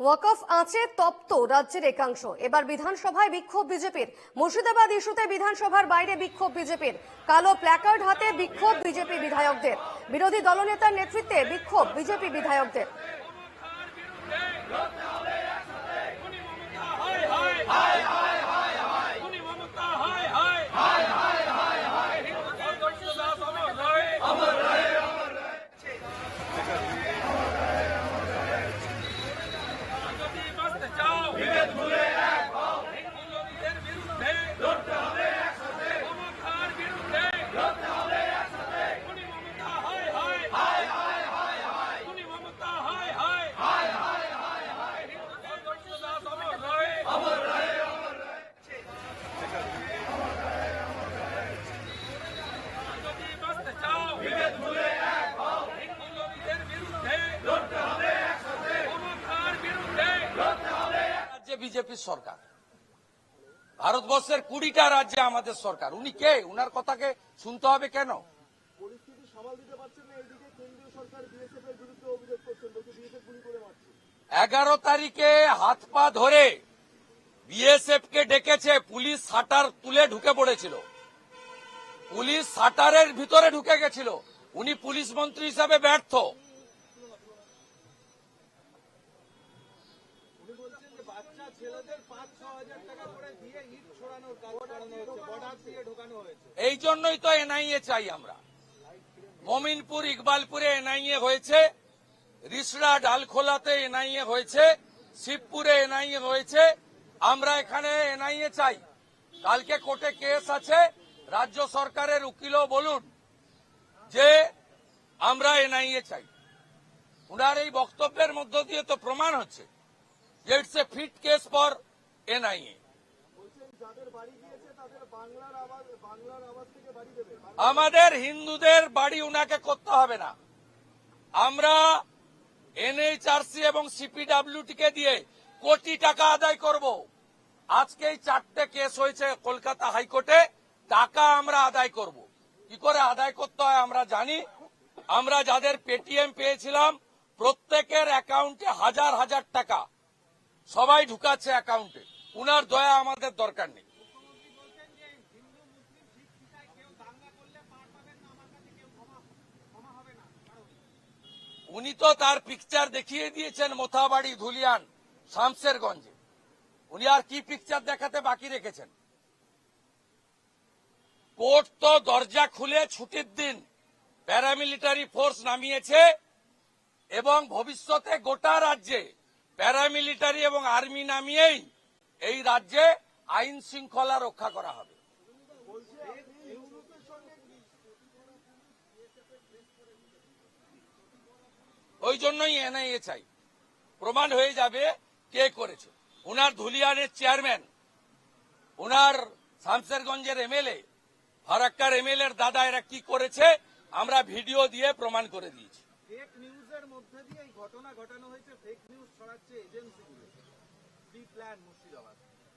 ওয়াকফ আঁচে তপ্ত রাজ্যের একাংশ এবার বিধানসভায় বিক্ষোভ বিজেপির মুর্শিদাবাদ ইস্যুতে বিধানসভার বাইরে বিক্ষোভ বিজেপির কালো প্ল্যাকার্ড হাতে বিক্ষোভ বিজেপি বিধায়কদের বিরোধী দলনেতার নেতৃত্বে বিক্ষোভ বিজেপি বিধায়কদের রাজ্যে বিজেপির সরকার। ভারতবর্ষের কুড়িটা রাজ্যে আমাদের সরকার। উনি কে? উনার কথাকে শুনতে হবে কেন? এগারো তারিখে হাত পা ধরে বিএসএফ কে ডেকেছে পুলিশ শাটার তুলে ঢুকে পড়েছিল। পুলিশ শাটারের ভিতরে ঢুকে গেছিল। উনি পুলিশ মন্ত্রী হিসাবে ব্যর্থ উনি বলছেন যে বাচ্চা ছেলেদের পাঁচ ছ হাজার টাকা করে দিয়ে ইট ছড়ানোর কাজ করানো হচ্ছে বর্ডার দিয়ে ঢোকানো হয়েছে এই জন্যই তো এনআইএ চাই আমরা। মমিনপুর ইকবালপুরে এনআইএ হয়েছে, রিসড়া ডালখোলাতে এনআইএ হয়েছে, শিবপুরে এনআইএ হয়েছে, আমরা এখানে এনআইএ চাই। কালকে কোর্টে কেস আছে, রাজ্য সরকারের উকিলও বলুন যে আমরা এনআইএ চাই। উনার এই বক্তব্যের মধ্য দিয়ে তো প্রমাণ হচ্ছে। It's a fit case for NIA আমাদের হিন্দুদের বাড়ি উনাকে করতে হবে না। আমরা এনএইচআরসি এবং সিপিডাব্লিউটিকে দিয়ে কোটি টাকা আদায় করব। আজকেই চারটে কেস হয়েছে কলকাতা হাইকোর্টে, টাকা আমরা আদায় করব। কি করে আদায় করতে হয় আমরা জানি। আমরা যাদের পেটিএম পেয়েছিলাম, প্রত্যেকের অ্যাকাউন্টে হাজার হাজার টাকা। সবাই ঢুকাচ্ছে অ্যাকাউন্টে। উনার দয়া আমাদের দরকার নেই। উনি তো তার পিকচার দেখিয়ে দিয়েছেন মোথাবাড়ি, ধুলিয়ান শামসেরগঞ্জে উনি আর কি পিকচার দেখাতে বাকি রেখেছেন? কোর্ট তো দরজা খুলে ছুটির দিন প্যারামিলিটারি ফোর্স নামিয়েছে এবং ভবিষ্যতে গোটা রাজ্যে প্যারামিলিটারি এবং আর্মি নামিয়েই এই রাজ্যে আইন শৃঙ্খলা রক্ষা করা হবে। ওই জন্যই এনআইএ চাই। প্রমাণ হয়ে যাবে কে করেছে। উনার ধুলিয়ানের চেয়ারম্যান, উনার শামসেরগঞ্জের এমএলএ, ফারাক্কার এমএলএ দাদা এরা কি করেছে, আমরা ভিডিও দিয়ে প্রমাণ করে দিয়েছি। ফেক নিউজের মধ্যে দিয়ে এই ঘটনা ঘটানো হয়েছে। ফেক নিউজ ছড়াচ্ছে এজেন্সিগুলো প্রি প্ল্যান মুর্শিদাবাদ।